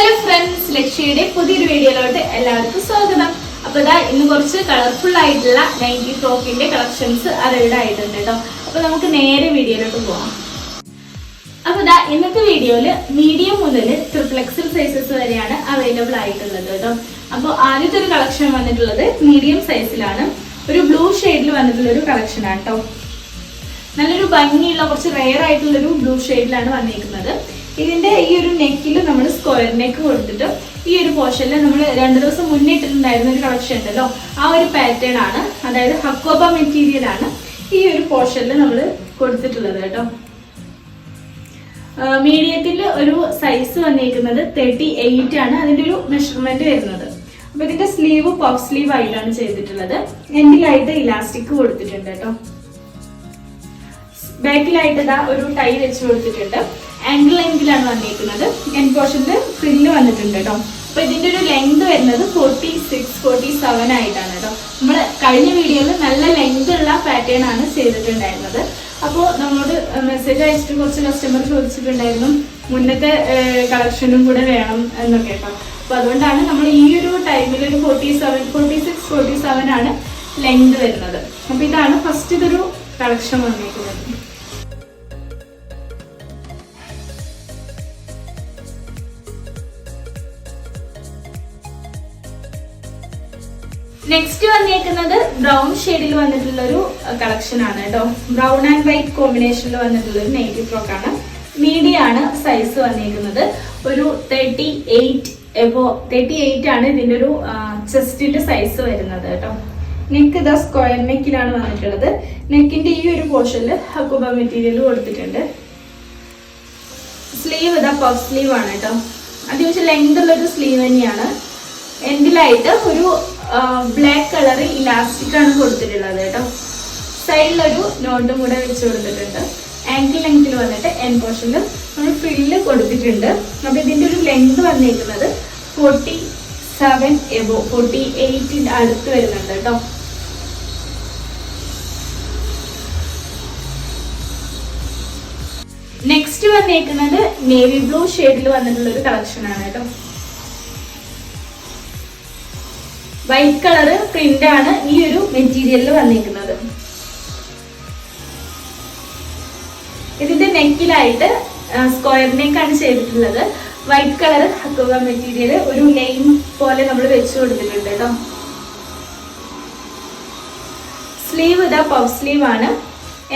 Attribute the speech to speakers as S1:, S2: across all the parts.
S1: Hello friends ലക്ഷ്യയുടെ പുതിയൊരു വീഡിയോയിലോട്ട് എല്ലാവർക്കും സ്വാഗതം. അപ്പൊ ഇതാ ഇന്ന് കുറച്ച് കളർഫുൾ ആയിട്ടുള്ള നൈറ്റി ഫ്രോക്കിന്റെ കളക്ഷൻസ് അവൈലബിൾ ആയിട്ടുണ്ട് കേട്ടോ. അപ്പൊ നമുക്ക് നേരെ വീഡിയോയിലോട്ട് പോവാം. അപ്പൊ ഇതാ ഇന്നത്തെ വീഡിയോയിൽ മീഡിയം മുതൽ ട്രിപ്ലക്സൽ സൈസസ് വരെയാണ് അവൈലബിൾ ആയിട്ടുള്ളത് കേട്ടോ. അപ്പോൾ ആദ്യത്തെ ഒരു കളക്ഷൻ വന്നിട്ടുള്ളത് മീഡിയം സൈസിലാണ് ഒരു ബ്ലൂ ഷെയ്ഡിൽ വന്നിട്ടുള്ള ഒരു കളക്ഷൻ ആണ് കേട്ടോ. നല്ലൊരു ഭംഗിയുള്ള കുറച്ച് റെയർ ആയിട്ടുള്ള ഒരു ബ്ലൂ ഷെയ്ഡിലാണ് വന്നിരിക്കുന്നത് ഇതിന്റെ ഈ ഒരു നെക്കിൽ നമ്മൾ സ്ക്വയർ നെക്ക് കൊടുത്തിട്ട് ഈ ഒരു പോർഷനിൽ നമ്മൾ രണ്ട് ദിവസം മുന്നേ ഇട്ടിട്ടുണ്ടായിരുന്ന ഒരു കളക്ഷൻ ഉണ്ടല്ലോ ആ ഒരു പാറ്റേൺ ആണ്. അതായത് ഹക്കോബ മെറ്റീരിയൽ ആണ് ഈ ഒരു പോർഷനിൽ നമ്മൾ കൊടുത്തിട്ടുള്ളത് കേട്ടോ. മീഡിയത്തിൽ ഒരു സൈസ് വന്നിരിക്കുന്നത് തേർട്ടി എയ്റ്റ് ആണ്. അതിന്റെ ഒരു മെഷർമെന്റ് വരുന്നത്. അപ്പൊ ഇതിന്റെ സ്ലീവ് പഫ് സ്ലീവ് ആയിട്ടാണ് ചെയ്തിട്ടുള്ളത്. എൻഡിലായിട്ട് ഇലാസ്റ്റിക് കൊടുത്തിട്ടുണ്ട് കേട്ടോ. ബാക്കിലായിട്ട് ഇതാ ഒരു ടൈ വെച്ച് കൊടുത്തിട്ടുണ്ട്. ആംഗിൾ ലെങ്തിലാണ് വന്നിരിക്കുന്നത്. എൻ പോർഷന്റെ ഫ്രില്ല് വന്നിട്ടുണ്ട് കേട്ടോ അപ്പൊ ഇതിന്റെ ഒരു ലെങ്ത് വരുന്നത് ഫോർട്ടി സിക്സ് ഫോർട്ടി സെവൻ ആയിട്ടാണ് കേട്ടോ നമ്മൾ കഴിഞ്ഞ വീഡിയോയിൽ നല്ല ലെങ്ത് ഉള്ള പാറ്റേൺ ആണ് ചെയ്തിട്ടുണ്ടായിരുന്നത്. അപ്പോ നമ്മളോട് മെസ്സേജ് അയച്ചിട്ട് കുറച്ച് കസ്റ്റമർ ചോദിച്ചിട്ടുണ്ടായിരുന്നു മുന്നത്തെ കളക്ഷനും കൂടെ വേണം എന്നൊക്കെ കേട്ടോ അപ്പൊ അതുകൊണ്ടാണ് നമ്മൾ ഈ ഒരു ടൈമിൽ ഒരു forty seven forty six forty seven ആണ് ലെങ്ത് വരുന്നത്. അപ്പൊ ഇതാണ് ഫസ്റ്റ് ഇതൊരു കളക്ഷൻ വന്നിരിക്കുന്നത്. നെക്സ്റ്റ് വന്നേക്കുന്നത് ബ്രൗൺ ഷെയ്ഡിൽ വന്നിട്ടുള്ള ഒരു കളക്ഷൻ ആണ് കേട്ടോ ബ്രൗൺ ആൻഡ് വൈറ്റ് കോമ്പിനേഷനിൽ വന്നിട്ടുള്ള ഒരു നെയ്റ്റീവ് ഫ്രോക്ക് ആണ്. മീഡിയം ആണ് സൈസ് വന്നേക്കുന്നത്. ഒരു thirty eight above thirty eight ആണ് ഇതിന്റെ ഒരു ചെസ്റ്റിന്റെ സൈസ് വരുന്നത് കേട്ടോ നെക്ക് ഇതാ സ്ക്വയർ നെക്കിലാണ് വന്നിട്ടുള്ളത്. നെക്കിന്റെ ഈ ഒരു പോർഷനിൽ ഹക്കുബ മെറ്റീരിയൽ കൊടുത്തിട്ടുണ്ട്. സ്ലീവ് ഇതാ പഫ് സ്ലീവ് ആണ് കേട്ടോ അത്യാവശ്യം ലെങ്ത് ഉള്ള ഒരു സ്ലീവ് തന്നെയാണ് എൻഡിലായിട്ട് ഒരു ബ്ലാക്ക് കളർ ഇലാസ്റ്റിക് ആണ് കൊടുത്തിട്ടുള്ളത് കേട്ടോ. സൈഡിലൊരു നോട്ടും കൂടെ വെച്ച് കൊടുത്തിട്ടുണ്ട്. ആങ്കിൾ ലെങ്ത്തിൽ വന്നിട്ട് എൻ പോർഷനിൽ നമ്മൾ ഫ്രില്ല് കൊടുത്തിട്ടുണ്ട്. അപ്പൊ ഇതിന്റെ ഒരു ലെങ്ത് വന്നിരിക്കുന്നത് ഫോർട്ടി സെവൻ എബോ ഫോർട്ടി എയ്റ്റിന്റെ അടുത്ത് വരുന്നുണ്ട് കേട്ടോ. നെക്സ്റ്റ് വന്നേക്കുന്നത് നേവി ബ്ലൂ ഷെയ്ഡിൽ വന്നിട്ടുള്ള ഒരു കളക്ഷൻ ആണ് കേട്ടോ. വൈറ്റ് കളർ പ്രിന്റ് ആണ് ഈ ഒരു മെറ്റീരിയലിൽ വന്നിരിക്കുന്നത്. ഇതിന്റെ നെക്കിലായിട്ട് സ്ക്വയർ നെക്കാണ് ചെയ്തിട്ടുള്ളത്. വൈറ്റ് കളർ ഹക്കോവ മെറ്റീരിയൽ ഒരു നെയിം പോലെ നമ്മൾ വെച്ചു കൊടുത്തിട്ടുണ്ട് കേട്ടോ സ്ലീവ് ഇതാ പഫ് സ്ലീവ് ആണ്.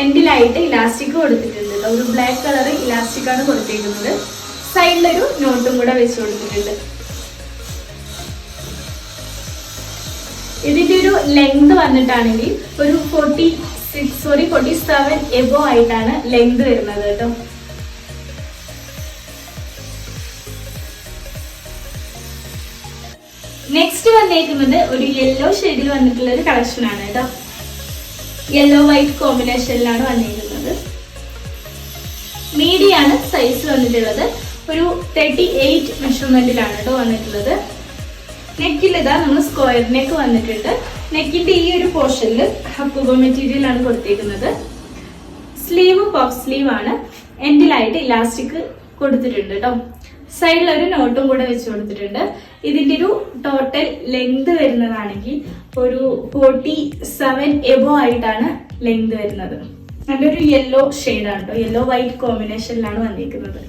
S1: എൻഡിലായിട്ട് ഇലാസ്റ്റിക് കൊടുത്തിട്ടുണ്ട് കേട്ടോ ഒരു ബ്ലാക്ക് കളർ ഇലാസ്റ്റിക് ആണ് കൊടുത്തിരിക്കുന്നത് സൈഡിലൊരു നോട്ടും കൂടെ വെച്ച് കൊടുത്തിട്ടുണ്ട്. ഇതിന്റെ ഒരു ലെങ്ത് വന്നിട്ടാണെങ്കിൽ ഒരു forty six sorry forty seven above ആയിട്ടാണ് ലെങ്ത് വരുന്നത് കേട്ടോ. നെക്സ്റ്റ് വന്നേക്കുന്നത് ഒരു യെല്ലോ ഷെയ്ഡിൽ വന്നിട്ടുള്ള ഒരു കളക്ഷൻ ആണ് കേട്ടോ. യെല്ലോ വൈറ്റ് കോമ്പിനേഷനിലാണ് വന്നിരിക്കുന്നത് മീഡിയാണ് സൈസ് വന്നിട്ടുള്ളത് ഒരു തേർട്ടി എയ്റ്റ് മെഷർമെന്റിലാണ് കേട്ടോ വന്നിട്ടുള്ളത്. നെക്കിൽ ഇതാ നമ്മൾ സ്ക്വയർ നെക്ക് വന്നിട്ടുണ്ട്. നെക്കിന്റെ ഈ ഒരു പോർഷനിൽ ഹക്കൂബ മെറ്റീരിയൽ ആണ് കൊടുത്തിരിക്കുന്നത് സ്ലീവ് പഫ് സ്ലീവ് ആണ്. എൻഡിലായിട്ട് ഇലാസ്റ്റിക് കൊടുത്തിട്ടുണ്ട് കേട്ടോ സൈഡിൽ ഒരു നോട്ടും കൂടെ വെച്ച് കൊടുത്തിട്ടുണ്ട്. ഇതിന്റെ ഒരു ടോട്ടൽ ലെങ്ത് വരുന്നതാണെങ്കിൽ ഒരു ഫോർട്ടി സെവൻ എബോ ആയിട്ടാണ് ലെങ്ത് വരുന്നത്. നല്ലൊരു യെല്ലോ ഷെയ്ഡാണ് കേട്ടോ യെല്ലോ വൈറ്റ് കോമ്പിനേഷനിലാണ് വന്നിരിക്കുന്നത്.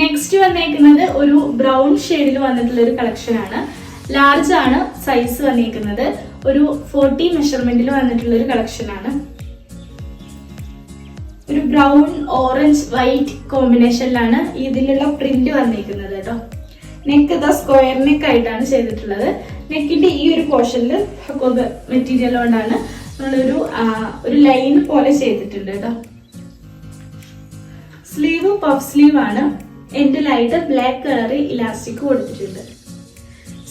S1: നെക്സ്റ്റ് വന്നേക്കുന്നത് ഒരു ബ്രൗൺ ഷെയ്ഡിൽ വന്നിട്ടുള്ള ഒരു കളക്ഷൻ ആണ്. ലാർജ് ആണ് സൈസ് വന്നേക്കുന്നത്. ഒരു ഫോർട്ടി മെഷർമെന്റിൽ വന്നിട്ടുള്ള ഒരു കളക്ഷൻ ആണ്. ഒരു ബ്രൗൺ ഓറഞ്ച് വൈറ്റ് കോമ്പിനേഷനിലാണ് ഇതിലുള്ള പ്രിന്റ് വന്നിരിക്കുന്നത് കേട്ടോ. നെക്ക് ഇതാ സ്ക്വയർ നെക്ക് ആയിട്ടാണ് ചെയ്തിട്ടുള്ളത്. നെക്കിന്റെ ഈ ഒരു പോർഷനിൽ മെറ്റീരിയൽ കൊണ്ടാണ് നമ്മളൊരു ഒരു ലൈൻ പോലെ ചെയ്തിട്ടുണ്ട് കേട്ടോ. സ്ലീവ് പഫ് സ്ലീവ് ആണ്. എൻഡിലായിട്ട് ബ്ലാക്ക് കളർ ഇലാസ്റ്റിക് കൊടുത്തിട്ടുണ്ട്.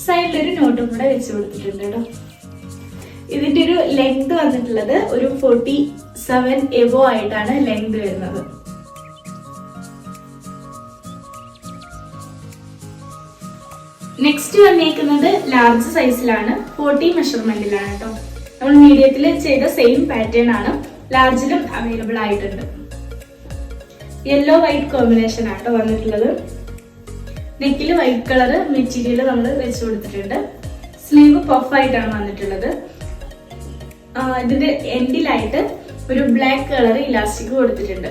S1: സൈഡിൽ ഒരു നോട്ടും കൂടെ വെച്ച് കൊടുത്തിട്ടുണ്ട് കേട്ടോ ഇതിന്റെ ഒരു ലെങ്ത് വന്നിട്ടുള്ളത് ഒരു ഫോർട്ടി സെവൻ എബോ ആയിട്ടാണ് ലെങ്ത് വരുന്നത്. നെക്സ്റ്റ് വന്നേക്കുന്നത് ലാർജ് സൈസിലാണ് ഫോർട്ടി മെഷർമെന്റിലാണ് കേട്ടോ നമ്മൾ മീഡിയത്തിൽ ചെയ്ത സെയിം പാറ്റേൺ ആണ് ലാർജിലും അവൈലബിൾ ആയിട്ടുണ്ട്. യെല്ലോ വൈറ്റ് കോമ്പിനേഷൻ ആട്ടോ വന്നിട്ടുള്ളത്. നെക്കിൽ വൈറ്റ് കളർ മെറ്റീരിയൽ നമ്മൾ വെച്ച് കൊടുത്തിട്ടുണ്ട്. സ്ലീവ് പഫ് ആയിട്ടാണ് വന്നിട്ടുള്ളത്. ഇതിന്റെ എൻഡിലായിട്ട് ഒരു ബ്ലാക്ക് കളർ ഇലാസ്റ്റിക് കൊടുത്തിട്ടുണ്ട്.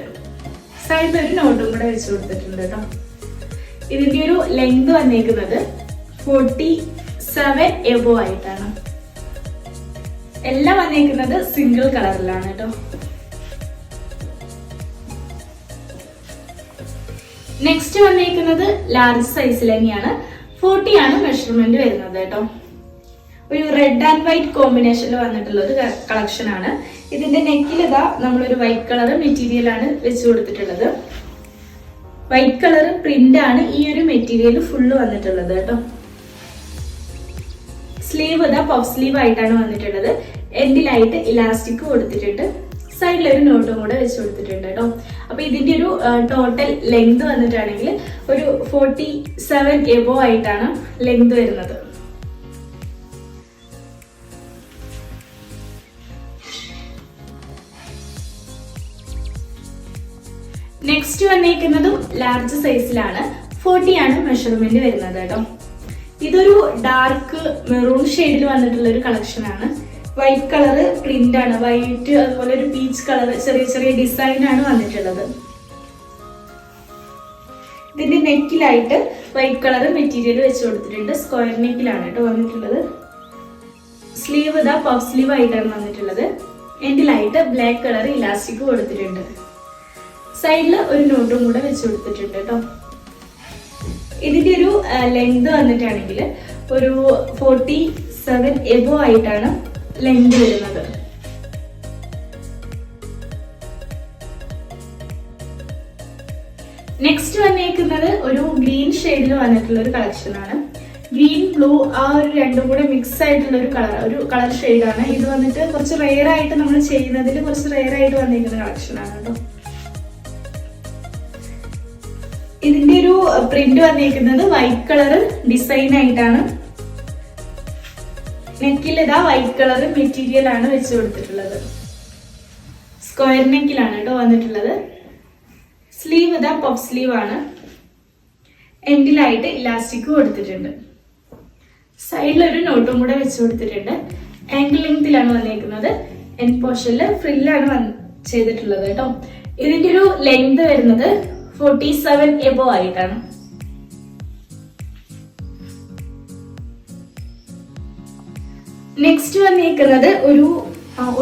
S1: സൈഡിൽ ഒരു നോട്ടും കൂടെ വെച്ച് കൊടുത്തിട്ടുണ്ട് കേട്ടോ. ഇതിന്റെ ഒരു ലെങ്ത് വന്നേക്കുന്നത് ഫോർട്ടി സെവൻ എബോ ആയിട്ടാണ്. എല്ലാം വന്നേക്കുന്നത് സിംഗിൾ കളറിലാണ് കേട്ടോ. നെക്സ്റ്റ് വന്നേക്കുന്നത് ലാർജ് സൈസിൽ തന്നെയാണ്. ഫോർട്ടി ആണ് മെഷർമെന്റ് വരുന്നത് കേട്ടോ. ഒരു റെഡ് ആൻഡ് വൈറ്റ് കോമ്പിനേഷനിൽ വന്നിട്ടുള്ള ഒരു കളക്ഷൻ ആണ്. ഇതിന്റെ നെക്കിൽ ഇതാ നമ്മളൊരു വൈറ്റ് കളർ മെറ്റീരിയൽ ആണ് വെച്ച് കൊടുത്തിട്ടുള്ളത്. വൈറ്റ് കളർ പ്രിന്റ് ആണ് ഈ ഒരു മെറ്റീരിയൽ ഫുള്ള് വന്നിട്ടുള്ളത് കേട്ടോ. സ്ലീവ് ഇതാ പഫ് സ്ലീവ് ആയിട്ടാണ് വന്നിട്ടുള്ളത്. എൻഡിലായിട്ട് ഇലാസ്റ്റിക് കൊടുത്തിട്ടുണ്ട് സൈഡിലൊരു നോട്ടും കൂടെ വെച്ച് കൊടുത്തിട്ടുണ്ട് കേട്ടോ. അപ്പൊ ഇതിന്റെ ഒരു ടോട്ടൽ ലെങ്ത് വന്നിട്ടാണെങ്കിൽ ഒരു ഫോർട്ടി സെവൻ എബോ ആയിട്ടാണ് ലെങ്ത് വരുന്നത്. നെക്സ്റ്റ് വന്നേക്കുന്നതും ലാർജ് സൈസിലാണ് ഫോർട്ടി ആണ് മെഷർമെന്റ് വരുന്നത് കേട്ടോ. ഇതൊരു ഡാർക്ക് മെറൂൺ ഷെയ്ഡിൽ വന്നിട്ടുള്ള ഒരു കളക്ഷൻ ആണ്. വൈറ്റ് കളർ പ്രിന്റ് ആണ്. വൈറ്റ് അതുപോലെ ഒരു പീച്ച് കളർ ചെറിയ ചെറിയ ഡിസൈൻ ആണ് വന്നിട്ടുള്ളത്. ഇതിന്റെ നെക്കിലായിട്ട് വൈറ്റ് കളർ മെറ്റീരിയൽ വെച്ച് കൊടുത്തിട്ടുണ്ട്. സ്ക്വയർ നെക്കിലാണ് കേട്ടോ വന്നിട്ടുള്ളത്. സ്ലീവ് ഇതാ പഫ് സ്ലീവ് ആയിട്ടാണ് വന്നിട്ടുള്ളത്. എൻഡിലായിട്ട് ബ്ലാക്ക് കളർ ഇലാസ്റ്റിക് കൊടുത്തിട്ടുണ്ട്. സൈഡിൽ ഒരു നോട്ടും കൂടെ വെച്ച് കൊടുത്തിട്ടുണ്ട് കേട്ടോ. ഇതിന്റെ ഒരു ലെങ്ത് വന്നിട്ടാണെങ്കിൽ ഒരു ഫോർട്ടി സെവൻ എബോ ആയിട്ടാണ് ലെങ്ത് വരുന്നത്. നെക്സ്റ്റ് വന്നേക്കുന്നത് ഒരു ഗ്രീൻ ഷെയ്ഡിൽ വന്നിട്ടുള്ള ഒരു കളക്ഷൻ ആണ്. ഗ്രീൻ ബ്ലൂ ആ ഒരു രണ്ടും കൂടെ മിക്സ് ആയിട്ടുള്ള ഒരു കളർ ഒരു കളർ ഷെയ്ഡാണ് ഇത് വന്നിട്ട് കുറച്ച് റെയർ ആയിട്ട് നമ്മൾ ചെയ്യുന്നതിൽ കുറച്ച് റെയർ ആയിട്ട് വന്നിരിക്കുന്ന കളക്ഷൻ ആണ് കേട്ടോ. ഇതിന്റെ ഒരു പ്രിന്റ് വന്നിരിക്കുന്നത് വൈറ്റ് കളർ ഡിസൈൻ ആയിട്ടാണ്. നെക്കിൽ ഇതാ വൈറ്റ് കളർ മെറ്റീരിയൽ ആണ് വെച്ച് കൊടുത്തിട്ടുള്ളത്. സ്ക്വയർ നെക്കിലാണ് കേട്ടോ വന്നിട്ടുള്ളത്. സ്ലീവ് ഇതാ പഫ് സ്ലീവ് ആണ്. എൻഡിലായിട്ട് ഇലാസ്റ്റിക് കൊടുത്തിട്ടുണ്ട്. സൈഡിൽ ഒരു നോട്ടും കൂടെ വെച്ച് കൊടുത്തിട്ടുണ്ട്. ആംഗിൾ ലെങ്തിലാണ് വന്നേക്കുന്നത്. എൻ പോർഷനിൽ ഫ്രില്ലാണ് വന്ന് ചെയ്തിട്ടുള്ളത് കേട്ടോ ഇതിന്റെ ഒരു ലെങ്ത് വരുന്നത് ഫോർട്ടി സെവൻ എബോ ആയിട്ടാണ്. നെക്സ്റ്റ് വന്നിരിക്കുന്നത് ഒരു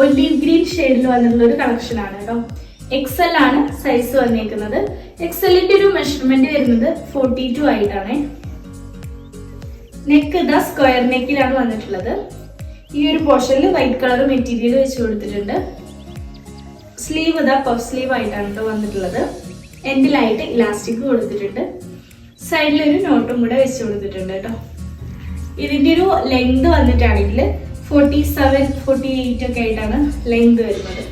S1: ഒലീവ് ഗ്രീൻ ഷെയ്ഡിൽ വന്നിട്ടുള്ള ഒരു കളക്ഷൻ ആണ് കേട്ടോ. എക്സൽ ആണ് സൈസ് വന്നിരിക്കുന്നത് എക്സലിന്റെ ഒരു മെഷർമെന്റ് വരുന്നത് ഫോർട്ടി ടു ആയിട്ടാണ് നെക്ക് ദ സ്ക്വയർ നെക്കിലാണ് വന്നിട്ടുള്ളത്. ഈ ഒരു പോർഷനിൽ വൈറ്റ് കളർ മെറ്റീരിയൽ വെച്ച് കൊടുത്തിട്ടുണ്ട്. സ്ലീവ് ദ പഫ് സ്ലീവ് ആയിട്ടാണ് കേട്ടോ വന്നിട്ടുള്ളത്. എൻഡിലായിട്ട് ഇലാസ്റ്റിക് കൊടുത്തിട്ടുണ്ട്. സൈഡിൽ ഒരു നോട്ടും കൂടെ വെച്ച് കൊടുത്തിട്ടുണ്ട് കേട്ടോ ഇതിന്റെ ഒരു ലെങ്ത് വന്നിട്ടാണെങ്കിൽ ഫോർട്ടി സെവൻ ഫോർട്ടി എയ്റ്റ് ഒക്കെ ആയിട്ടാണ് ലെങ്ത് വരുന്നത്.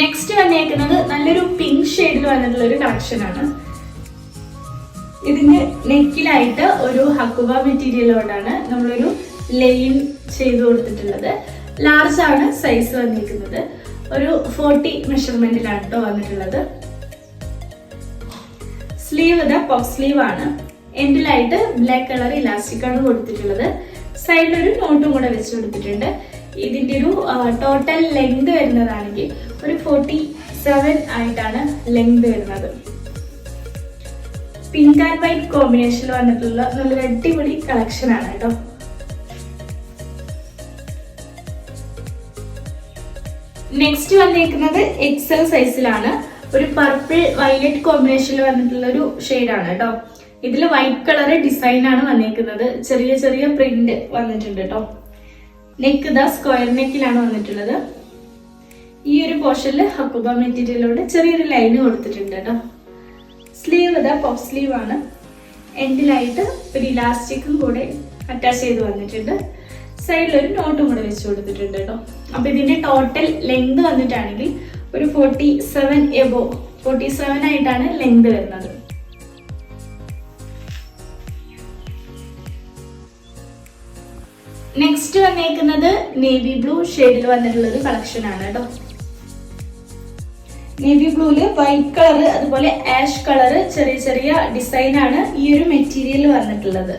S1: നെക്സ്റ്റ് വന്നേക്കുന്നത് നല്ലൊരു പിങ്ക് ഷെയ്ഡിൽ വന്നിട്ടുള്ള ഒരു കളക്ഷൻ ആണ്. ഇതിന്റെ നെക്കിലായിട്ട് ഒരു ഹക്കുബ മെറ്റീരിയൽ കൊണ്ടാണ് നമ്മളൊരു ലെയിൻ ചെയ്ത് കൊടുത്തിട്ടുള്ളത്. ലാർജ് ആണ് സൈസ് വന്നിരിക്കുന്നത്. ഒരു ഫോർട്ടി മെഷർമെന്റിലാണ് കേട്ടോ വന്നിട്ടുള്ളത്. സ്ലീവ് ഇതാ പഫ് സ്ലീവ് ആണ്. എൻഡിലായിട്ട് ബ്ലാക്ക് കളർ ഇലാസ്റ്റിക് ആണ് കൊടുത്തിട്ടുള്ളത്. സൈഡിൽ ഒരു നോട്ടും കൂടെ വെച്ച് കൊടുത്തിട്ടുണ്ട്. ഇതിന്റെ ഒരു ടോട്ടൽ ലെങ്ത് വരുന്നതാണെങ്കിൽ ഒരു ഫോർട്ടി സെവൻ ആയിട്ടാണ് ലെങ്ത് വരുന്നത്. പിങ്ക് ആൻഡ് വൈറ്റ് കോമ്പിനേഷൻ വന്നിട്ടുള്ള നല്ലൊരു അടിപൊളി കളക്ഷൻ ആണ് കേട്ടോ. നെക്സ്റ്റ് വന്നേക്കുന്നത് എക്സൽ സൈസിലാണ് ഒരു പർപ്പിൾ വയലറ്റ് കോമ്പിനേഷനിൽ വന്നിട്ടുള്ള ഒരു ആണ് കേട്ടോ ഇതിൽ വൈറ്റ് കളർ ഡിസൈൻ ആണ് വന്നേക്കുന്നത്. ചെറിയ ചെറിയ പ്രിന്റ് വന്നിട്ടുണ്ട് കേട്ടോ നെക്ക് ദ സ്ക്വയർ നെക്കിലാണ് വന്നിട്ടുള്ളത്. ഈ ഒരു പോർഷനിൽ ഹക്കുബ മെറ്റീരിയലോട് ചെറിയൊരു ലൈൻ കൊടുത്തിട്ടുണ്ട് കേട്ടോ സ്ലീവ് ഇതാ പോപ്പ് സ്ലീവ് ആണ്. എൻഡിലായിട്ട് ഒരു ഇലാസ്റ്റിക്കും കൂടെ അറ്റാച്ച് ചെയ്ത് വന്നിട്ടുണ്ട്. സൈഡിൽ ഒരു നോട്ടും കൂടെ വെച്ച് കൊടുത്തിട്ടുണ്ട് കേട്ടോ അപ്പൊ ഇതിന്റെ ടോട്ടൽ ലെങ്ത് വന്നിട്ടാണെങ്കിൽ ഒരു forty seven above forty seven ആയിട്ടാണ് ലെങ്ത് വരുന്നത്. നെക്സ്റ്റ് വന്നേക്കുന്നത് നേവി ബ്ലൂ ഷെയ്ഡിൽ വന്നിട്ടുള്ള ഒരു കളക്ഷൻ ആണ് കേട്ടോ. നേവി ബ്ലൂൽ വൈറ്റ് കളർ അതുപോലെ ആഷ് കളർ ചെറിയ ചെറിയ ഡിസൈൻ ആണ് ഈ ഒരു മെറ്റീരിയൽ വന്നിട്ടുള്ളത്.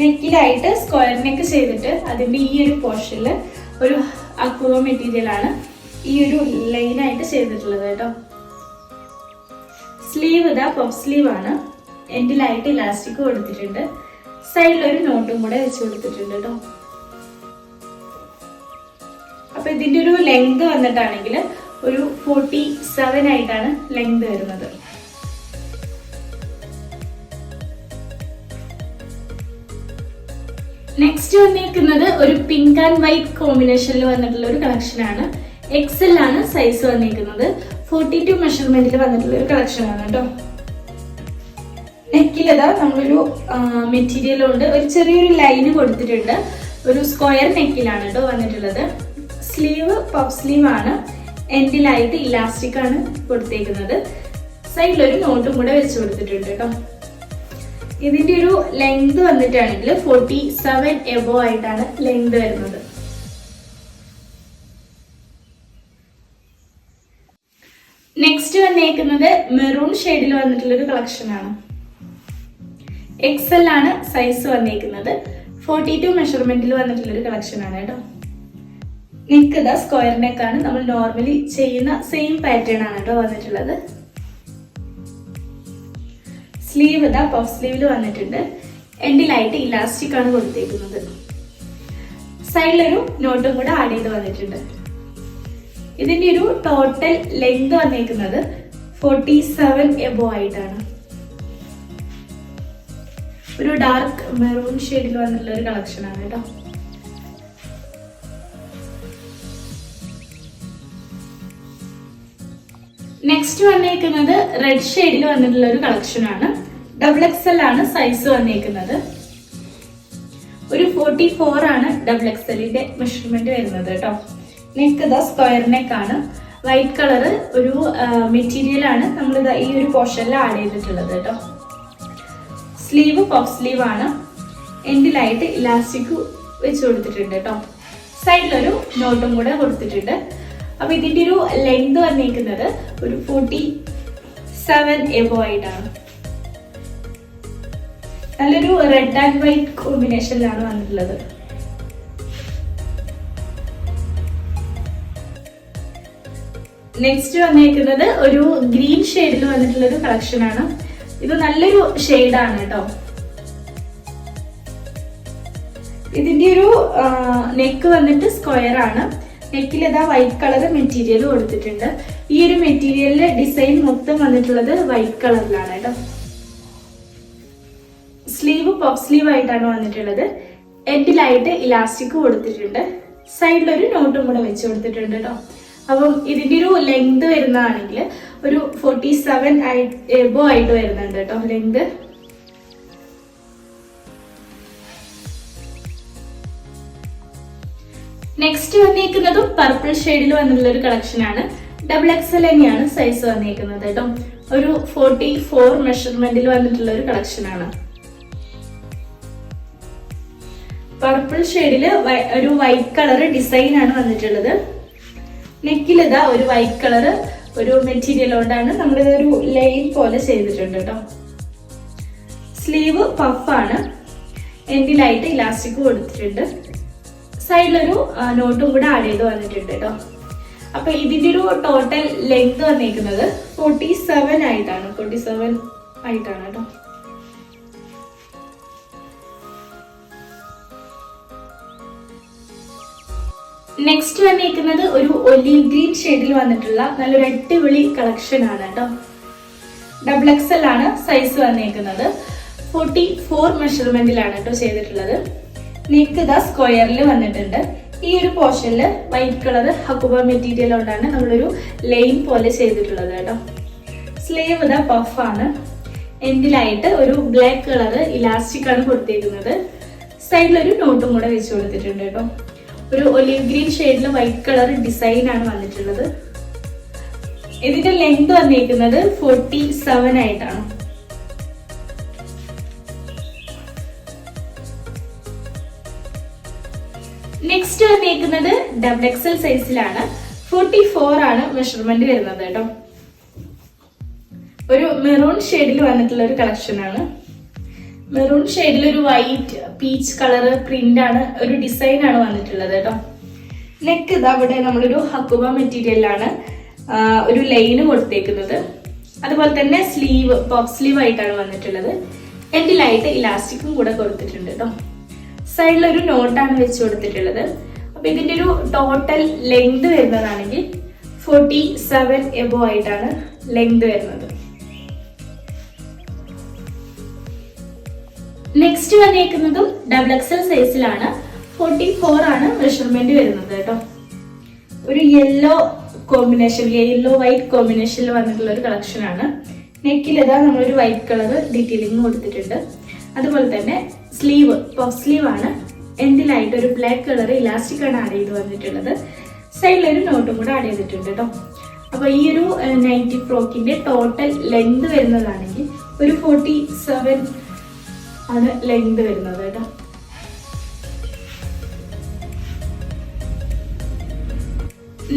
S1: നെക്കിലായിട്ട് സ്ക്വയർ നെക്ക് ചെയ്തിട്ട് അതിന്റെ ഈ ഒരു പോർഷനിൽ ഒരു അക്വ മെറ്റീരിയൽ ആണ് ഈ ഒരു ലൈനായിട്ട് ചെയ്തിട്ടുള്ളത് കേട്ടോ. സ്ലീവ് ഇതാ പഫ് സ്ലീവ് ആണ്. എൻഡിലായിട്ട് ഇലാസ്റ്റിക് കൊടുത്തിട്ടുണ്ട് സൈഡിൽ ഒരു നോട്ടും കൂടെ വെച്ച് കൊടുത്തിട്ടുണ്ട് കേട്ടോ. അപ്പൊ ഇതിന്റെ ഒരു ലെങ്ത് വന്നിട്ടാണെങ്കിൽ ഒരു ഫോർട്ടി സെവൻ ആയിട്ടാണ് ലെങ്ത് വരുന്നത്. നെക്സ്റ്റ് വന്നിരിക്കുന്നത് ഒരു പിങ്ക് ആൻഡ് വൈറ്റ് കോമ്പിനേഷനിൽ വന്നിട്ടുള്ള ഒരു കളക്ഷൻ ആണ്. എക്സൽ ആണ് സൈസ് വന്നിരിക്കുന്നത്. ഫോർട്ടി ടു മെഷർമെന്റിൽ വന്നിട്ടുള്ള ഒരു കളക്ഷൻ ആണ് കേട്ടോ. നെക്കിലതാ നമ്മളൊരു മെറ്റീരിയൽ കൊണ്ട് ഒരു ചെറിയൊരു ലൈൻ കൊടുത്തിട്ടുണ്ട്. ഒരു സ്ക്വയർ നെക്കിലാണ് കേട്ടോ വന്നിട്ടുള്ളത്. സ്ലീവ് പഫ് സ്ലീവ് ആണ്. എൻഡിലായിട്ട് ഇലാസ്റ്റിക് ആണ് കൊടുത്തേക്കുന്നത്. സൈഡിൽ ഒരു നോട്ടും കൂടെ വെച്ച് കൊടുത്തിട്ടുണ്ട് കേട്ടോ. ഇതിന്റെ ഒരു ലെങ്ത് വന്നിട്ടാണെങ്കിൽ ഫോർട്ടി സെവൻ എബോ ആയിട്ടാണ് ലെങ്ത് വരുന്നത്. നെക്സ്റ്റ് വന്നേക്കുന്നത് മെറൂൺ ഷെയ്ഡിൽ വന്നിട്ടുള്ള ഒരു കളക്ഷൻ ആണ്. എക്സൽ ആണ് സൈസ് വന്നേക്കുന്നത്. ഫോർട്ടി ടു മെഷർമെന്റിൽ വന്നിട്ടുള്ള ഒരു കളക്ഷൻ ആണ് കേട്ടോ. നിൽക്കുന്ന സ്ക്വയർ നെക്കാണ് നമ്മൾ നോർമലി ചെയ്യുന്ന സെയിം പാറ്റേൺ ആണ് കേട്ടോ വന്നിട്ടുള്ളത്. സ്ലീവ് ഇതാ പഫ് സ്ലീവിൽ വന്നിട്ടുണ്ട്. എൻഡിലായിട്ട് ഇലാസ്റ്റിക് ആണ് കൊടുത്തേക്കുന്നത്. സൈഡിലൊരു നോട്ടും കൂടെ ആഡ് ചെയ്ത് വന്നിട്ടുണ്ട്. ഇതിന്റെ ഒരു ടോട്ടൽ ലെങ്ത് വന്നേക്കുന്നത് ഫോർട്ടി സെവൻ എബോ ആയിട്ടാണ്. ഒരു ഡാർക്ക് മെറൂൺ ഷെയ്ഡിൽ വന്നിട്ടുള്ള ഒരു കളക്ഷൻ ആണ് കേട്ടോ. നെക്സ്റ്റ് വന്നേക്കുന്നത് റെഡ് ഷെയ്ഡിൽ വന്നിട്ടുള്ള ഒരു കളക്ഷൻ ആണ്. ഡബിൾ എക്സ് എൽ ആണ് സൈസ് വന്നേക്കുന്നത്. ഒരു ഫോർട്ടി ഫോർ ആണ് ഡബിൾ എക്സ് എല്ലിന്റെ മെഷർമെന്റ് വരുന്നത് കേട്ടോ. ഇതാ നെക്ക് ആണ് വൈറ്റ് കളർ ഒരു മെറ്റീരിയൽ ആണ് നമ്മൾ ഈ ഒരു പോർഷനിൽ ആഡ് ചെയ്തിട്ടുള്ളത് കേട്ടോ. സ്ലീവ് പഫ് സ്ലീവ് ആണ്. എൻഡിലായിട്ട് ഇലാസ്റ്റിക് വെച്ച് കൊടുത്തിട്ടുണ്ട് കേട്ടോ. സൈഡിലൊരു നോട്ടും കൂടെ കൊടുത്തിട്ടുണ്ട്. അപ്പൊ ഇതിന്റെ ഒരു ലെങ്ത് വന്നിരിക്കുന്നത് ഒരു ഫോർട്ടി സെവൻ എബോ ആയിട്ടാണ്. നല്ലൊരു റെഡ് ആൻഡ് വൈറ്റ് കോമ്പിനേഷനിലാണ് വന്നിട്ടുള്ളത്. നെക്സ്റ്റ് വന്നേക്കുന്നത് ഒരു ഗ്രീൻ ഷെയ്ഡിൽ വന്നിട്ടുള്ള ഒരു കളക്ഷൻ ആണ്. ഇത് നല്ലൊരു ഷെയ്ഡാണ് കേട്ടോ ഇതിന്റെ ഒരു നെക്ക് വന്നിട്ട് സ്ക്വയർ ആണ്. നെക്കിൽ ഇതാ വൈറ്റ് കളർ മെറ്റീരിയൽ കൊടുത്തിട്ടുണ്ട്. ഈ ഒരു മെറ്റീരിയലിന്റെ ഡിസൈൻ മൊത്തം വന്നിട്ടുള്ളത് വൈറ്റ് കളറിലാണ് കേട്ടോ സ്ലീവ് പഫ് സ്ലീവ് ആയിട്ടാണ് വന്നിട്ടുള്ളത്. എൻഡിലായിട്ട് ഇലാസ്റ്റിക് കൊടുത്തിട്ടുണ്ട്. സൈഡിലൊരു നോട്ടും കൂടെ വെച്ച് കൊടുത്തിട്ടുണ്ട് കേട്ടോ അപ്പം ഇതിന്റെ ഒരു ലെങ്ത് വരുന്നതാണെങ്കിൽ ഒരു ഫോർട്ടി സെവൻ എബോ ആയിട്ട് വരുന്നുണ്ട് കേട്ടോ ലെങ്ത് നെക്സ്റ്റ് വന്നിരിക്കുന്നതും പർപ്പിൾ ഷെയ്ഡിൽ വന്നിട്ടുള്ള ഒരു കളക്ഷൻ ആണ്. ഡബിൾ എക്സൽ തന്നെയാണ് സൈസ് വന്നിരിക്കുന്നത് കേട്ടോ. ഒരു ഫോർട്ടി ഫോർ മെഷർമെന്റിൽ വന്നിട്ടുള്ള ഒരു കളക്ഷൻ ആണ് പർപ്പിൾ ഷെയ്ഡിൽ ഒരു വൈറ്റ് കളർ ഡിസൈൻ ആണ് വന്നിട്ടുള്ളത്. നെക്കിൽ ഇതാ ഒരു വൈറ്റ് കളർ ഒരു മെറ്റീരിയൽ കൊണ്ടാണ് നമ്മളിത് ഒരു ലൈൻ പോലെ ചെയ്തിട്ടുണ്ട് കേട്ടോ സ്ലീവ് പഫാണ് എൻഡിലായിട്ട് ഇലാസ്റ്റിക് കൊടുത്തിട്ടുണ്ട്. സൈഡിലൊരു നോട്ടും കൂടെ ആഡ് ചെയ്ത് വന്നിട്ടുണ്ട് കേട്ടോ അപ്പൊ ഇതിന്റെ ഒരു ടോട്ടൽ ലെങ്ത് വന്നിരിക്കുന്നത് ഫോർട്ടി സെവൻ ആയിട്ടാണ് ഫോർട്ടി സെവൻ ആയിട്ടാണ് കേട്ടോ നെക്സ്റ്റ് വന്നിരിക്കുന്നത് ഒരു ഒലീവ് ഗ്രീൻ ഷെയ്ഡിൽ വന്നിട്ടുള്ള നല്ലൊരു അടിപൊളി കളക്ഷൻ ആണ് കേട്ടോ. ഡബിൾ എക്സൽ ആണ് സൈസ് വന്നിരിക്കുന്നത്. ഫോർട്ടി ഫോർ മെഷർമെന്റിലാണ് കേട്ടോ ചെയ്തിട്ടുള്ളത്. നെക്ക് ഇതാ സ്ക്വയറിൽ വന്നിട്ടുണ്ട്. ഈ ഒരു പോർഷനിൽ വൈറ്റ് കളർ ഹക്കുബ മെറ്റീരിയൽ കൊണ്ടാണ് നമ്മളൊരു ലൈൻ പോലെ ചെയ്തിട്ടുള്ളത് കേട്ടോ. സ്ലീവ് പഫ് ആണ്. എൻഡിലായിട്ട് ഒരു ബ്ലാക്ക് കളർ ഇലാസ്റ്റിക് ആണ് കൊടുത്തിരിക്കുന്നത് സൈഡിൽ ഒരു നോട്ടും കൂടെ വെച്ച് കൊടുത്തിട്ടുണ്ട് കേട്ടോ. ഒരു ഒലിവ് ഗ്രീൻ ഷെയ്ഡിൽ വൈറ്റ് കളർ ഡിസൈൻ ആണ് വന്നിട്ടുള്ളത്. ഇതിന്റെ ലെങ്ത് വന്നിരിക്കുന്നത് ഫോർട്ടി സെവൻ ആയിട്ടാണ് നെക്സ്റ്റ് വന്നിരിക്കുന്നത് ഡബിൾ എക്സൽ സൈസിലാണ് ഫോർട്ടി ഫോർ ആണ് മെഷർമെന്റ് വരുന്നത് കേട്ടോ. ഒരു മെറൂൺ ഷെയ്ഡിൽ വന്നിട്ടുള്ള ഒരു കളക്ഷൻ ആണ്. മെറൂൺ ഷെയ്ഡിൽ ഒരു വൈറ്റ് പീച്ച് കളർ പ്രിന്റ് ആണ് ഒരു ഡിസൈൻ ആണ് വന്നിട്ടുള്ളത് കേട്ടോ നെക്ക് ഇതാ ഇവിടെ നമ്മളൊരു ഹക്കുബ മെറ്റീരിയലാണ് ഒരു ലൈന് കൊടുത്തേക്കുന്നത്. അതുപോലെ തന്നെ സ്ലീവ് പഫ് സ്ലീവ് ആയിട്ടാണ് വന്നിട്ടുള്ളത്. എൻഡിലായിട്ട് ഇലാസ്റ്റിക്കും കൂടെ കൊടുത്തിട്ടുണ്ട് കേട്ടോ സൈഡിൽ ഒരു നോട്ടാണ് വെച്ച് കൊടുത്തിട്ടുള്ളത്. അപ്പൊ ഇതിന്റെ ഒരു ടോട്ടൽ ലെങ്ത് വരുന്നതാണെങ്കിൽ ഫോർട്ടി സെവൻ എബോ ആയിട്ടാണ് ലെങ്ത് വരുന്നത്. നെക്സ്റ്റ് വന്നേക്കുന്നതും ഡബിൾ എക്സൽ സൈസിലാണ് ഫോർട്ടി ഫോർ ആണ് മെഷർമെന്റ് വരുന്നത് കേട്ടോ. ഒരു യെല്ലോ കോമ്പിനേഷൻ യെല്ലോ വൈറ്റ് കോമ്പിനേഷനിൽ വന്നിട്ടുള്ള ഒരു കളക്ഷൻ ആണ്. നെക്കിൽ ഇതാ നമ്മളൊരു വൈറ്റ് കളർ ഡീറ്റെയിലിംഗ് കൊടുത്തിട്ടുണ്ട്. അതുപോലെ തന്നെ സ്ലീവ് പഫ് സ്ലീവ് ആണ്. എൻഡിലായിട്ട് ഒരു ബ്ലാക്ക് കളർ ഇലാസ്റ്റിക് ആണ് ആഡ് ചെയ്ത് വന്നിട്ടുള്ളത്. സൈഡിൽ ഒരു നോട്ടും കൂടെ ആഡ് ചെയ്തിട്ടുണ്ട് കേട്ടോ. അപ്പൊ ഈ ഒരു നൈറ്റി ഫ്രോക്കിന്റെ ടോട്ടൽ ലെങ്ത് വരുന്നതാണെങ്കിൽ ഒരു ഫോർട്ടി സെവൻ ആണ് ലെങ്ത് വരുന്നത് കേട്ടോ.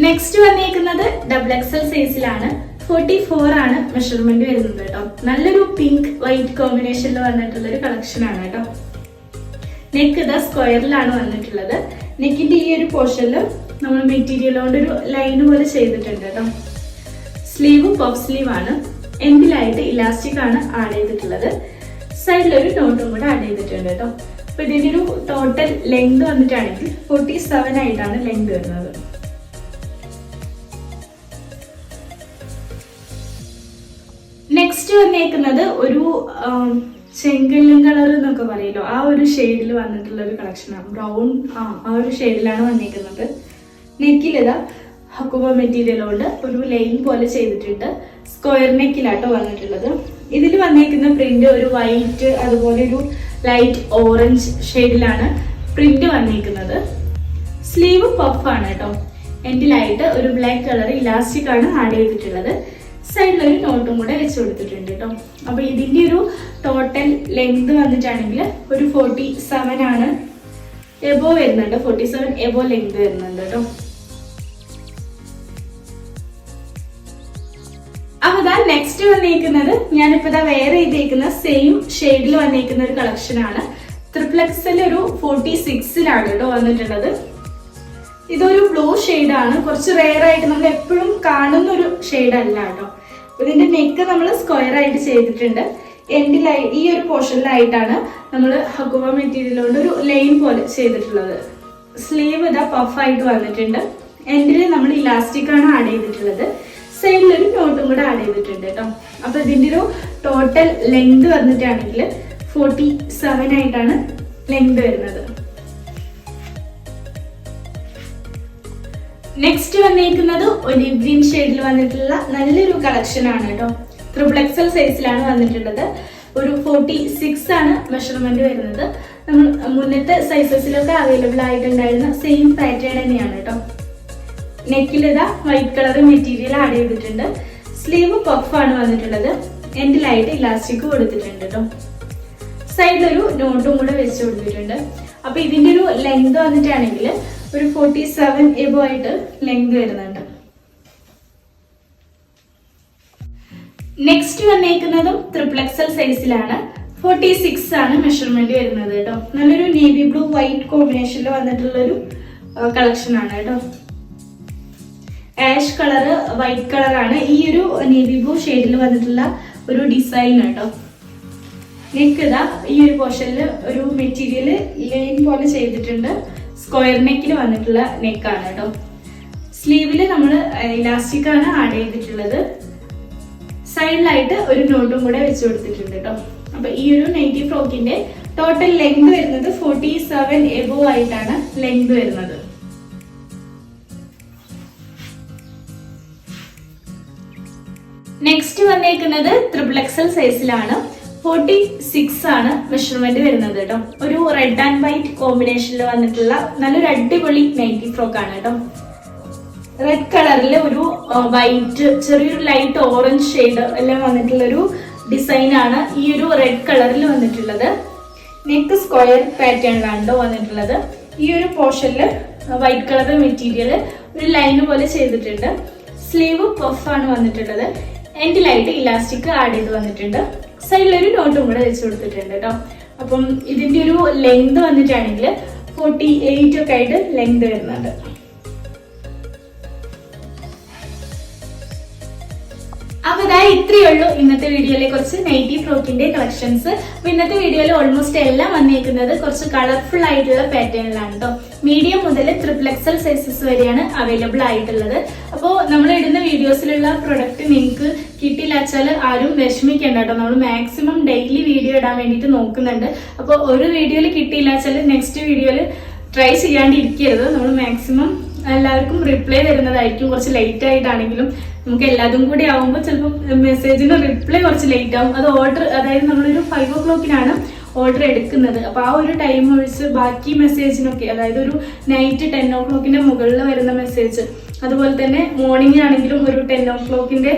S1: നെക്സ്റ്റ് വന്നിരിക്കുന്നത് ഡബിൾ എക്സൽ സൈസിലാണ് ഫോർട്ടി ഫോർ ആണ് മെഷർമെന്റ് വരുന്നത് കേട്ടോ. നല്ലൊരു പിങ്ക് വൈറ്റ് കോമ്പിനേഷനിൽ വന്നിട്ടുള്ള ഒരു കളക്ഷൻ ആണ് കേട്ടോ. നെക്ക് ഇതാ സ്ക്വയറിലാണ് വന്നിട്ടുള്ളത്. നെക്കിന്റെ ഈ ഒരു പോർഷനിൽ നമ്മൾ മെറ്റീരിയൽ കൊണ്ട് ഒരു ലൈൻ പോലെ ചെയ്തിട്ടുണ്ട് കേട്ടോ. സ്ലീവും പഫ് സ്ലീവ് ആണ്. എൻഡിലായിട്ട് ഇലാസ്റ്റിക് ആണ് ആഡ് ചെയ്തിട്ടുള്ളത്. സൈഡിൽ ഒരു നോട്ടും കൂടെ ആഡ് ചെയ്തിട്ടുണ്ട് കേട്ടോ അപ്പൊ ഇതിന്റെ ഒരു ടോട്ടൽ ലെങ്ത് വന്നിട്ടാണെങ്കിൽ ഫോർട്ടി സെവൻ ആയിട്ടാണ് ലെങ്ത് വരുന്നത്. നെക്സ്റ്റ് വന്നേക്കുന്നത് ഒരു ചെങ്കല്ലും കളർ എന്നൊക്കെ പറയല്ലോ. ആ ഒരു ഷെയ്ഡിൽ വന്നിട്ടുള്ള ഒരു കളക്ഷനാണ് ബ്രൗൺ ആ ആ ഒരു ഷെയ്ഡിലാണ് വന്നിരിക്കുന്നത് നെക്കിലിതാ ഹക്കുബ മെറ്റീരിയൽ കൊണ്ട് ഒരു ലൈൻ പോലെ ചെയ്തിട്ടുണ്ട്. സ്ക്വയർ നെക്കിലാട്ടോ വന്നിട്ടുള്ളത്. ഇതിൽ വന്നേക്കുന്ന പ്രിന്റ് ഒരു വൈറ്റ് അതുപോലെ ഒരു ലൈറ്റ് ഓറഞ്ച് ഷെയ്ഡിലാണ് പ്രിന്റ് വന്നിരിക്കുന്നത് സ്ലീവ് പഫ് ആണ് കേട്ടോ എൻഡിലായിട്ട് ഒരു ബ്ലാക്ക് കളർ ഇലാസ്റ്റിക് ആണ് ആഡ് ചെയ്തിട്ടുള്ളത്. സൈഡിൽ ഒരു നോട്ടും കൂടെ വെച്ച് കൊടുത്തിട്ടുണ്ട് കേട്ടോ അപ്പൊ ഇതിന്റെ ഒരു ടോട്ടൽ ലെങ്ത് വന്നിട്ടാണെങ്കിൽ ഒരു ഫോർട്ടി സെവൻ ആണ്. എബോ വരുന്നുണ്ട് ഫോർട്ടി സെവൻ എബോ ലെങ്ത് വരുന്നുണ്ട് കേട്ടോ നെക്സ്റ്റ് വന്നിരിക്കുന്നത് ഞാനിപ്പോ ഇതാ വേറെ ചെയ്തേക്കുന്ന സെയിം ഷെയ്ഡിൽ വന്നിരിക്കുന്ന ഒരു കളക്ഷൻ ആണ്. ത്രിപ്ലക്സിൽ ഒരു ഫോർട്ടി സിക്സിലാണ് കേട്ടോ വന്നിട്ടുള്ളത്. ഇതൊരു ബ്ലൂ ആണ്. കുറച്ച് റെയർ ആയിട്ട് നമ്മൾ എപ്പോഴും കാണുന്ന ഒരു അല്ല കേട്ടോ ഇതിന്റെ നെക്ക് നമ്മൾ സ്ക്വയർ ആയിട്ട് ചെയ്തിട്ടുണ്ട്. എൻഡിലായി ഈ ഒരു പോർഷനിലായിട്ടാണ് നമ്മൾ ഹക്കുവ മെറ്റീരിയൽ കൊണ്ട് ഒരു ലൈൻ പോലെ ചെയ്തിട്ടുള്ളത്. സ്ലീവ് ഇതാ പഫായിട്ട് വന്നിട്ടുണ്ട്. എൻഡിൽ നമ്മൾ ഇലാസ്റ്റിക് ആണ് ആഡ് ചെയ്തിട്ടുള്ളത്. സൈഡിൽ ഒരു നോട്ടും കൂടെ ആഡ് ചെയ്തിട്ടുണ്ട് കേട്ടോ. അപ്പൊ ഇതിന്റെ ഒരു ടോട്ടൽ ലെങ്ത് വന്നിട്ടാണെങ്കിൽ ഫോർട്ടി സെവൻ ആയിട്ടാണ് ലെങ്ത് വരുന്നത്. നെക്സ്റ്റ് വന്നിരിക്കുന്നത് ഒലിവ് ഗ്രീൻ ഷെയ്ഡിൽ വന്നിട്ടുള്ള നല്ലൊരു കളക്ഷൻ ആണ് കേട്ടോ. ത്രിപ്ലക്സൽ സൈസിലാണ് വന്നിട്ടുള്ളത്. ഒരു ഫോർട്ടി സിക്സ് ആണ് മെഷർമെന്റ് വരുന്നത്. നമ്മൾ മുന്നത്തെ സൈസസിലൊക്കെ അവൈലബിൾ ആയിട്ടുണ്ടായിരുന്ന സെയിം പാറ്റേൺ തന്നെയാണ് കേട്ടോ. നെക്കിൽ ഇതാ വൈറ്റ് കളർ മെറ്റീരിയൽ ആഡ് ചെയ്തിട്ടുണ്ട്. സ്ലീവ് പഫ് ആണ് വന്നിട്ടുള്ളത്. എൻഡിലായിട്ട് ഇലാസ്റ്റിക് കൊടുത്തിട്ടുണ്ട് കേട്ടോ സൈഡിലൊരു നോട്ടും കൂടെ വെച്ച് കൊടുത്തിട്ടുണ്ട്. അപ്പൊ ഇതിന്റെ ഒരു ലെങ്ത് വന്നിട്ടാണെങ്കിൽ ഒരു ഫോർട്ടി സെവൻ എബോ ആയിട്ട് ലെങ്ത് വരുന്നുണ്ട്. നെക്സ്റ്റ് വന്നേക്കുന്നതും ത്രിപ്ലക്സൽ സൈസിലാണ് ഫോർട്ടി സിക്സ് ആണ് മെഷർമെന്റ് വരുന്നത് കേട്ടോ നല്ലൊരു നേവി ബ്ലൂ വൈറ്റ് കോമ്പിനേഷനിൽ വന്നിട്ടുള്ള ഒരു കളക്ഷൻ ആണ് കേട്ടോ ആഷ് കളറ് വൈറ്റ് കളറാണ് ഈ ഒരു നേവി ബ്ലൂ ഷെയ്ഡിൽ വന്നിട്ടുള്ള ഒരു ഡിസൈൻ കേട്ടോ നെക്ക് ഇതാ ഈ ഒരു പോർഷനിൽ ഒരു മെറ്റീരിയൽ ലൈൻ പോലെ ചെയ്തിട്ടുണ്ട്. സ്ക്വയർ നെക്കിൽ വന്നിട്ടുള്ള നെക്കാണ് കേട്ടോ. സ്ലീവിൽ നമ്മൾ ഇലാസ്റ്റിക് ആണ് ആഡ് ചെയ്തിട്ടുള്ളത്. സൈഡിലായിട്ട് ഒരു നോട്ടും കൂടെ വെച്ച് കൊടുത്തിട്ടുണ്ട് കേട്ടോ. അപ്പൊ ഈ ഒരു നൈറ്റി ഫ്രോക്കിന്റെ ടോട്ടൽ ലെങ്ത് വരുന്നത് ഫോർട്ടി സെവൻ എബോ ആയിട്ടാണ് ലെങ്ത് വരുന്നത്. നെക്സ്റ്റ് വന്നേക്കുന്നത് ത്രിപിൾ എക്സൽ സൈസിലാണ് ഫോർട്ടി സിക്സ് ആണ് മെഷർമെന്റ് വരുന്നത് കേട്ടോ. ഒരു റെഡ് ആൻഡ് വൈറ്റ് കോമ്പിനേഷനിൽ വന്നിട്ടുള്ള നല്ലൊരു അടിപൊളി നൈറ്റി ഫ്രോക്ക് ആണ് കേട്ടോ. റെഡ് കളറിൽ ഒരു വൈറ്റ് ചെറിയൊരു ലൈറ്റ് ഓറഞ്ച് ഷെയ്ഡ് എല്ലാം വന്നിട്ടുള്ള ഒരു ഡിസൈൻ ആണ് ഈ ഒരു റെഡ് കളറിൽ വന്നിട്ടുള്ളത്. നെക്ക് സ്ക്വയർ പാറ്റേണിലാണ് വന്നിട്ടുള്ളത്. ഈ ഒരു പോർഷനിൽ വൈറ്റ് കളർ മെറ്റീരിയൽ ഒരു ലൈൻ പോലെ ചെയ്തിട്ടുണ്ട്. സ്ലീവ് പഫ് ആണ് വന്നിട്ടുള്ളത്. എൻഡിലായിട്ട് ഇലാസ്റ്റിക് ആഡ് ചെയ്ത് വന്നിട്ടുണ്ട്. സൈഡിലൊരു നോട്ടും കൂടെ വെച്ച് കൊടുത്തിട്ടുണ്ട് കേട്ടോ അപ്പം ഇതിന്റെ ഒരു ലെങ്ത് വന്നിട്ടാണെങ്കിൽ ഫോർട്ടി എയ്റ്റ് ഒക്കെ ആയിട്ട് ലെങ്ത് വരുന്നുണ്ട്. അപ്പൊ ഇതാ ഇത്രയേ ഉള്ളൂ ഇന്നത്തെ വീഡിയോയിലെ കുറച്ച് നൈറ്റി ഫ്രോക്കിന്റെ കളക്ഷൻസ് അപ്പൊ ഇന്നത്തെ വീഡിയോയിൽ ഓൾമോസ്റ്റ് എല്ലാം വന്നിരിക്കുന്നത് കുറച്ച് കളർഫുൾ ആയിട്ടുള്ള പാറ്റേണിലാണ് കേട്ടോ മീഡിയം മുതൽ ത്രിപ്ലക്സൽ സൈസസ് വരെയാണ് അവൈലബിൾ ആയിട്ടുള്ളത്. അപ്പോൾ നമ്മൾ ഇടുന്ന വീഡിയോസിലുള്ള പ്രൊഡക്റ്റ് നിങ്ങൾക്ക് കിട്ടിയില്ല വെച്ചാൽ ആരും വിഷമിക്കേണ്ട കേട്ടോ. നമ്മൾ മാക്സിമം ഡെയിലി വീഡിയോ ഇടാൻ വേണ്ടിയിട്ട് നോക്കുന്നുണ്ട്. അപ്പോൾ ഒരു വീഡിയോയിൽ കിട്ടിയില്ല വെച്ചാൽ നെക്സ്റ്റ് വീഡിയോയിൽ ട്രൈ ചെയ്യാണ്ടിരിക്കരുത്. നമ്മൾ മാക്സിമം എല്ലാവർക്കും റിപ്ലൈ തരുന്നതായിരിക്കും കുറച്ച് ലേറ്റ് ആയിട്ടാണെങ്കിലും നമുക്ക് എല്ലാതും കൂടി ആവുമ്പോൾ ചിലപ്പോൾ മെസ്സേജിന് റിപ്ലൈ കുറച്ച് ലേറ്റ് ആവും. അത് ഓർഡർ അതായത് നമ്മളൊരു ഫൈവ് ഓ ക്ലോക്കിനാണ് ഓർഡർ എടുക്കുന്നത്. അപ്പോൾ ആ ഒരു ടൈം ഒഴിച്ച് ബാക്കി മെസ്സേജിനൊക്കെ അതായത് ഒരു നൈറ്റ് ടെൻ ഓ ക്ലോക്കിന്റെ മുകളിൽ വരുന്ന മെസ്സേജ് അതുപോലെ തന്നെ മോർണിംഗ് ആണെങ്കിലും ഒരു ടെൻ ഓ ക്ലോക്കിന്റെ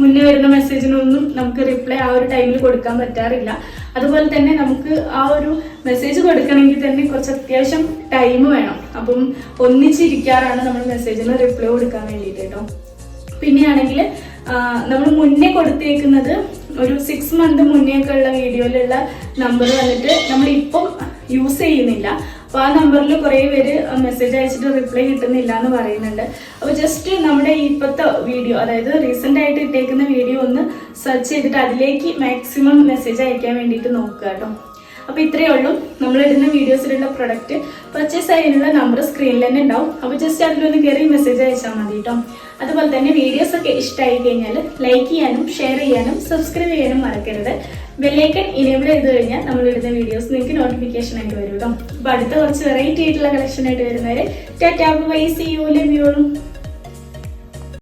S1: മുന്നേ വരുന്ന മെസ്സേജിനൊന്നും നമുക്ക് റിപ്ലൈ ആ ഒരു ടൈമിൽ കൊടുക്കാൻ പറ്റാറില്ല. അതുപോലെ തന്നെ നമുക്ക് ആ ഒരു മെസ്സേജ് കൊടുക്കണമെങ്കിൽ തന്നെ കുറച്ച് അത്യാവശ്യം ടൈം വേണം. അപ്പം ഒന്നിച്ചിരിക്കാറാണ് നമ്മൾ മെസ്സേജിന് റിപ്ലൈ കൊടുക്കാൻ വേണ്ടിയിട്ട് കേട്ടോ. പിന്നെയാണെങ്കിൽ നമ്മൾ മുന്നേ കൊടുത്തേക്കുന്നത് ഒരു സിക്സ് മന്ത് മുന്നേ ഒക്കെ ഉള്ള വീഡിയോയിലുള്ള നമ്പർ വന്നിട്ട് നമ്മൾ ഇപ്പം യൂസ് ചെയ്യുന്നില്ല. അപ്പോൾ ആ നമ്പറിൽ കുറേ പേര് മെസ്സേജ് അയച്ചിട്ട് റിപ്ലൈ കിട്ടുന്നില്ല എന്ന് പറയുന്നുണ്ട്. അപ്പോൾ ജസ്റ്റ് നമ്മുടെ ഇപ്പോഴത്തെ വീഡിയോ അതായത് റീസെന്റ് ആയിട്ട് ഇട്ടേക്കുന്ന വീഡിയോ ഒന്ന് സെർച്ച് ചെയ്തിട്ട് അതിലേക്ക് മാക്സിമം മെസ്സേജ് അയക്കാൻ വേണ്ടിയിട്ട് നോക്കുക കേട്ടോ. അപ്പോൾ ഇത്രയേ ഉള്ളൂ. നമ്മൾ ഇടുന്ന വീഡിയോസിലുള്ള പ്രൊഡക്റ്റ് പർച്ചേസ് ചെയ്യാനുള്ള നമ്പർ സ്ക്രീനിൽ തന്നെ ഉണ്ടാവും. അപ്പോൾ ജസ്റ്റ് അതിലൊന്ന് കയറി മെസ്സേജ് അയച്ചാൽ മതി കേട്ടോ. അതുപോലെ തന്നെ വീഡിയോസ് ഒക്കെ ഇഷ്ടമായി കഴിഞ്ഞാൽ ലൈക്ക് ചെയ്യാനും ഷെയർ ചെയ്യാനും സബ്സ്ക്രൈബ് ചെയ്യാനും മറക്കരുത്. ബെല്ലൈക്കൺ ഇനേബിൾ ചെയ്ത് കഴിഞ്ഞാൽ നമ്മൾ ഇടുന്ന വീഡിയോസ് നിങ്ങൾക്ക് നോട്ടിഫിക്കേഷൻ ആയിട്ട് വരും കേട്ടോ അപ്പോൾ അടുത്ത കുറച്ച് വെറൈറ്റി ആയിട്ടുള്ള കളക്ഷൻ ആയിട്ട് വരുന്നവരെ ടാറ്റാ ബൈ സി യു